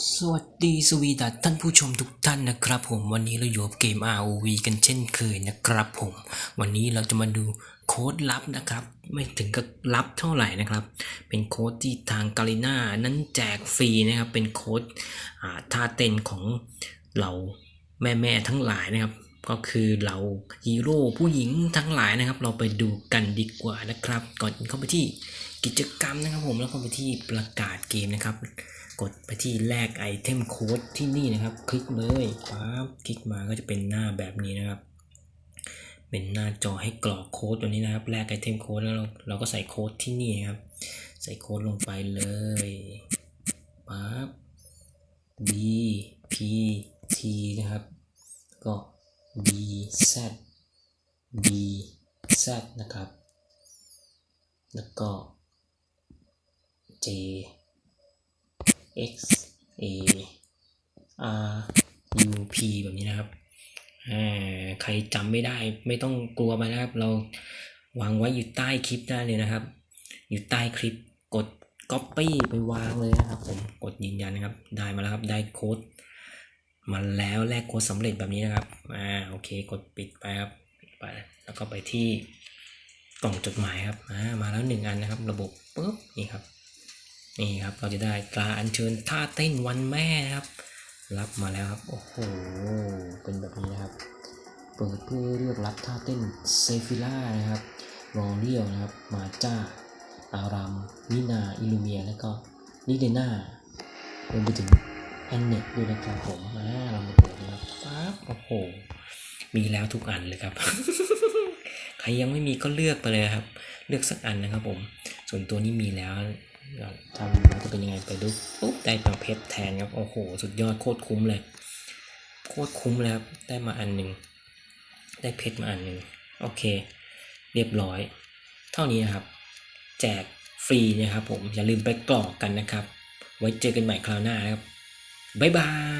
สวัสดีสวีดัสท่านผู้ชมทุกท่านนะครับผมวันนี้เราอยู่กับเกม ROV กันเช่นเคยนะครับผม วันนี้เราจะมาดูโค้ดลับนะครับ ไม่ถึงกับลับเท่าไหร่นะครับ เป็นโค้ดที่ทางกาลิน่านั้นแจกฟรีนะครับ เป็นโค้ดอ่าท่าเต้นของเราแม่ๆทั้งหลายนะครับ ก็คือเราฮีโร่ผู้หญิงทั้งหลายนะครับ เราไปดูกันดีกว่านะครับ ก่อนเข้าไปที่กิจกรรมนะครับผมแล้วก็ไปที่ประกาศ เกมนะครับ กดไปที่แลกไอเทมโค้ดที่นี่นะครับ คลิกเลยปั๊บคลิกมาก็จะเป็นหน้าแบบนี้นะครับ เป็นหน้าจอให้กรอกโค้ดตัวนี้นะครับแลกไอเทมโค้ดแล้วเราเราก็ใส่โค้ดที่นี่นะครับ ใส่โค้ดลงไปเลยปั๊บ B P T นะครับ ก็ B Z B Z นะครับ แล้วก็ J X A R U P แบบนี้นะครับอ่าใครจำไม่ได้ไม่ต้องกลัวไปนะครับ เราวางไว้อยู่ใต้คลิปได้เลยนะครับ อยู่ใต้คลิปกด Copy ไปวางเลยนะครับ ผมกดยืนยันนะครับ ได้มาแล้วครับได้โค้ดมาแล้วแลกโค้ดสำเร็จแบบนี้นะครับอ่าโอเคกดปิดไปครับไปแล้วก็ไปที่กล่องจดหมายครับอ่ามาแล้วหนึ่งอันนะครับ ระบบปุ๊บนี่ครับ นี่ครับเราจะได้ตราอัญเชิญท่าเต้นวันแม่นะครับ รับมาแล้วครับ โอ้โห เป็นแบบนี้นะครับ เปิดเพื่อเลือกรับท่าเต้นเซฟิล่านะครับรอเรียวนะครับ มาจ้า อารามนินา อิลูเมีย แล้วก็นิเดน่ารวมไปถึงแอนเน็ตด้วยนะครับผมอ่าเรามาเปิดนะครับปั๊บโอ้โห มีแล้วทุกอันเลยครับ ใครยังไม่มีก็เลือกไปเลยครับ เลือกสักอันนะครับผม ส่วนตัวนี้มีแล้ว ทำมันจะเป็นยังไงไปดูปุ๊บได้ตัวเพชรแทนครับ โอ้โห สุดยอดโคตรคุ้มเลย โคตรคุ้มแล้วได้มาอันหนึ่งได้เพชรมาอันหนึ่งโอเค เรียบร้อย เท่านี้นะครับ แจกฟรีนะครับผม อย่าลืมไปกรอกกันนะครับ ไว้เจอกันใหม่คราวหน้านะครับ บ๊ายบาย